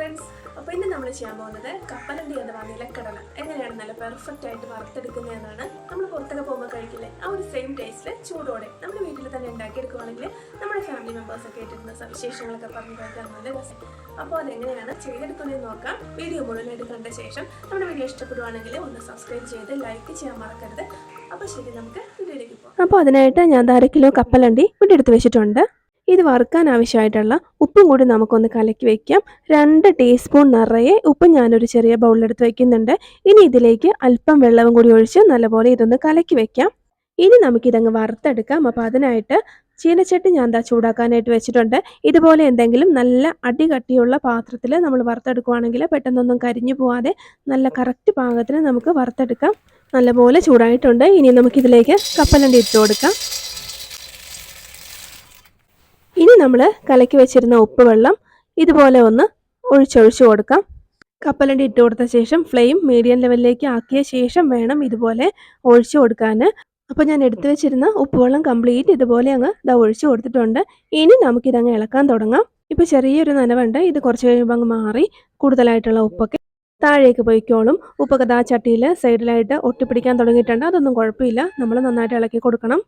Friends അപ്പോൾ ഇന്ന് നമ്മൾ ചെയ്യാൻ പോകുന്നത് കപ്പലണ്ടി അഥവാ നിലക്കടല. എങ്ങനെയാണ് നല്ല പെർഫെക്റ്റ് ആയിട്ട് വറുത്തെടുക്കുന്നത് എന്നാണ് നമ്മൾ പുറത്തൊക്കെ പോകുമ്പോൾ കഴിക്കില്ലേ? ആ ഒരു സെയിം ടേസ്റ്റിൽ ചൂടോടെ നമ്മൾ വീട്ടിൽ തന്നെ ഉണ്ടാക്കിയെടുക്കുവാണെങ്കിൽ നമ്മുടെ ഫാമിലി മെമ്പേഴ്സൊക്കെ ആയിട്ടിരുന്ന സവിശേഷങ്ങളൊക്കെ പറഞ്ഞു കഴിക്കാൻ നല്ല രസം. അപ്പോൾ അതെങ്ങനെയാണ് ചെയ്തെടുക്കുന്നതെന്ന് നോക്കാം. വീഡിയോ മുഴുവനായിട്ട് കണ്ട ശേഷം നമ്മുടെ വീഡിയോ ഇഷ്ടപ്പെടുവാണെങ്കിൽ ഒന്ന് സബ്സ്ക്രൈബ് ചെയ്ത് ലൈക്ക് ചെയ്യാൻ മറക്കരുത്. അപ്പോൾ ശരി നമുക്ക് വീഡിയോയിലേക്ക് പോകാം. അപ്പോൾ അതിനായിട്ട് ഞാൻ അര കിലോ കപ്പലണ്ടി ഇവിടെ എടുത്ത് വെച്ചിട്ടുണ്ട്. ഇത് വറുക്കാൻ ആവശ്യമായിട്ടുള്ള ഉപ്പും കൂടി നമുക്കൊന്ന് കലക്കി വെക്കാം. രണ്ട് ടീസ്പൂൺ നിറയെ ഉപ്പ് ഞാനൊരു ചെറിയ ബൗളിലെടുത്ത് വയ്ക്കുന്നുണ്ട് ഇനി ഇതിലേക്ക് അല്പം വെള്ളവും കൂടി ഒഴിച്ച് നല്ലപോലെ ഇതൊന്ന് കലക്കി വെക്കാം. ഇനി നമുക്കിതങ്ങ് വറുത്തെടുക്കാം. അപ്പോൾ അതിനായിട്ട് ചീനച്ചട്ടി ഞാൻ എന്താ ചൂടാക്കാനായിട്ട് വെച്ചിട്ടുണ്ട്. ഇതുപോലെ എന്തെങ്കിലും നല്ല അടികട്ടിയുള്ള പാത്രത്തിൽ നമ്മൾ വറുത്തെടുക്കുവാണെങ്കിൽ പെട്ടെന്നൊന്നും കരിഞ്ഞു പോവാതെ നല്ല കറക്റ്റ് പാകത്തിന് നമുക്ക് വറുത്തെടുക്കാം. നല്ലപോലെ ചൂടായിട്ടുണ്ട്. ഇനി നമുക്കിതിലേക്ക് കപ്പലണ്ടി ഇട്ട് കൊടുക്കാം. ഇനി നമ്മൾ കലക്കി വെച്ചിരുന്ന ഉപ്പ് വെള്ളം ഇതുപോലെ ഒന്ന് ഒഴിച്ചൊഴിച്ചു കൊടുക്കാം. കപ്പലണ്ടി ഇട്ട് കൊടുത്ത ശേഷം ഫ്ലെയിം മീഡിയം ലെവലിലേക്ക് ആക്കിയ ശേഷം വേണം ഇതുപോലെ ഒഴിച്ചു കൊടുക്കാൻ അപ്പോൾ ഞാൻ എടുത്തു വെച്ചിരുന്ന ഉപ്പുവെള്ളം കംപ്ലീറ്റ് ഇതുപോലെ അങ്ങ് ഇതാ ഒഴിച്ചു കൊടുത്തിട്ടുണ്ട്. ഇനി നമുക്കിതങ്ങ് ഇളക്കാൻ തുടങ്ങാം. ഇപ്പോൾ ചെറിയൊരു നനവുണ്ട്. ഇത് കുറച്ച് കഴിയുമ്പോൾ അങ്ങ് മാറി കൂടുതലായിട്ടുള്ള ഉപ്പൊക്കെ താഴേക്ക് പോയിക്കോളും. ഉപ്പൊക്കെ ദാ ചട്ടിയിൽ സൈഡിലായിട്ട് ഒട്ടിപ്പിടിക്കാൻ തുടങ്ങിയിട്ടുണ്ട്. അതൊന്നും കുഴപ്പമില്ല. നമ്മൾ നന്നായിട്ട് ഇളക്കി കൊടുക്കണം.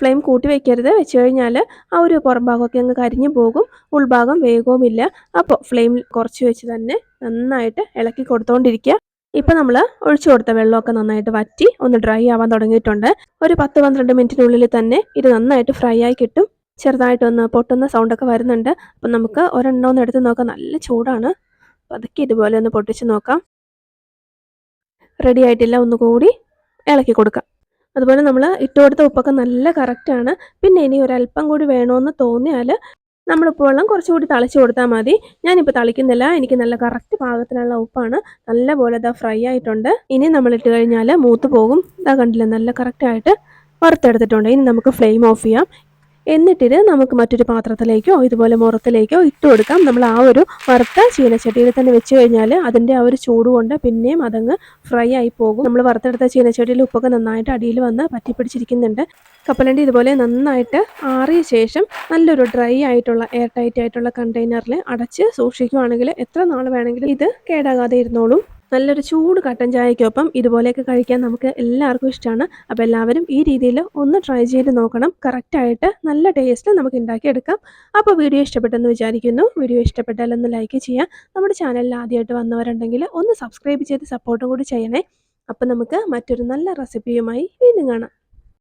ഫ്ലെയിം കൂട്ടി വയ്ക്കരുത് വെച്ച് കഴിഞ്ഞാൽ ആ ഒരു പുറം ഭാഗമൊക്കെ അങ്ങ് കരിഞ്ഞു പോകും. ഉൾഭാഗം വേഗവുമില്ല. അപ്പോൾ ഫ്ലെയിം കുറച്ച് വെച്ച് തന്നെ നന്നായിട്ട് ഇളക്കി കൊടുത്തുകൊണ്ടിരിക്കുക ഇപ്പം നമ്മൾ ഒഴിച്ചു കൊടുത്ത വെള്ളമൊക്കെ നന്നായിട്ട് വറ്റി ഒന്ന് ഡ്രൈ ആവാൻ തുടങ്ങിയിട്ടുണ്ട്. ഒരു പത്ത് പന്ത്രണ്ട് മിനിറ്റിനുള്ളിൽ തന്നെ ഇത് നന്നായിട്ട് ഫ്രൈ ആയി കിട്ടും. ചെറുതായിട്ടൊന്ന് പൊട്ടുന്ന സൗണ്ടൊക്കെ വരുന്നുണ്ട്. അപ്പം നമുക്ക് ഒരെണ്ണം ഒന്ന് എടുത്ത് നോക്കാം. നല്ല ചൂടാണ്. പതുക്കെ ഇതുപോലെ ഒന്ന് പൊട്ടിച്ച് നോക്കാം. റെഡി ആയിട്ടില്ല. ഒന്നുകൂടി ഇളക്കി കൊടുക്കാം. അതുപോലെ നമ്മൾ ഇട്ട് കൊടുത്ത ഉപ്പൊക്കെ നല്ല കറക്റ്റാണ് പിന്നെ ഇനി ഒരല്പം കൂടി വേണമെന്ന് തോന്നിയാൽ നമ്മൾ ഉപ്പുവെള്ളം കുറച്ചുകൂടി തളിച്ചു കൊടുത്താൽ മതി. ഞാനിപ്പോൾ തളിക്കുന്നില്ല. എനിക്ക് നല്ല കറക്റ്റ് പാകത്തിനുള്ള ഉപ്പാണ്. നല്ലപോലെ ഇതാ ഫ്രൈ ആയിട്ടുണ്ട്. ഇനി നമ്മൾ ഇട്ട് കഴിഞ്ഞാൽ മൂത്ത് പോകും. ഇതാ കണ്ടില്ല നല്ല കറക്റ്റായിട്ട് വറുത്തെടുത്തിട്ടുണ്ട്. ഇനി നമുക്ക് ഫ്ലെയിം ഓഫ് ചെയ്യാം. എന്നിട്ടിത് നമുക്ക് മറ്റൊരു പാത്രത്തിലേക്കോ ഇതുപോലെ മുറത്തിലേക്കോ ഇട്ട് കൊടുക്കാം. നമ്മൾ ആ ഒരു വറുത്ത ചീനച്ചട്ടിയിൽ തന്നെ വെച്ച് കഴിഞ്ഞാൽ അതിന്റെ ആ ഒരു ചൂട് കൊണ്ട് പിന്നെയും അതങ്ങ് ഫ്രൈ ആയി പോകും. നമ്മൾ വറുത്തെടുത്ത ചീനച്ചട്ടിയിൽ ഉപ്പൊക്കെ നന്നായിട്ട് അടിയിൽ വന്ന് പറ്റിപ്പിടിച്ചിരിക്കുന്നുണ്ട്. കപ്പലണ്ടി ഇതുപോലെ നന്നായിട്ട് ആറിയ ശേഷം നല്ലൊരു ഡ്രൈ ആയിട്ടുള്ള എയർ ടൈറ്റ് ആയിട്ടുള്ള കണ്ടെയ്നറിൽ അടച്ച് സൂക്ഷിക്കുകയാണെങ്കിൽ എത്ര നാൾ വേണമെങ്കിലും ഇത് കേടാകാതെ ഇരുന്നോളും. നല്ലൊരു ചൂട് കട്ടൻ ചായക്കൊപ്പം ഇതുപോലെയൊക്കെ കഴിക്കാൻ നമുക്ക് എല്ലാവർക്കും ഇഷ്ടമാണ് അപ്പോൾ എല്ലാവരും ഈ രീതിയിൽ ഒന്ന് ട്രൈ ചെയ്ത് നോക്കണം. കറക്റ്റായിട്ട് നല്ല ടേസ്റ്റ് നമുക്ക് ഉണ്ടാക്കിയെടുക്കാം. അപ്പോൾ വീഡിയോ ഇഷ്ടപ്പെട്ടെന്ന് വിചാരിക്കുന്നു. വീഡിയോ ഇഷ്ടപ്പെട്ടാൽ ഒന്ന് ലൈക്ക് ചെയ്യുക നമ്മുടെ ചാനലിൽ ആദ്യമായിട്ട് വന്നവരുണ്ടെങ്കിൽ ഒന്ന് സബ്സ്ക്രൈബ് ചെയ്ത് സപ്പോർട്ടും കൂടി ചെയ്യണേ. അപ്പോൾ നമുക്ക് മറ്റൊരു നല്ല റെസിപ്പിയുമായി വീണ്ടും കാണാം.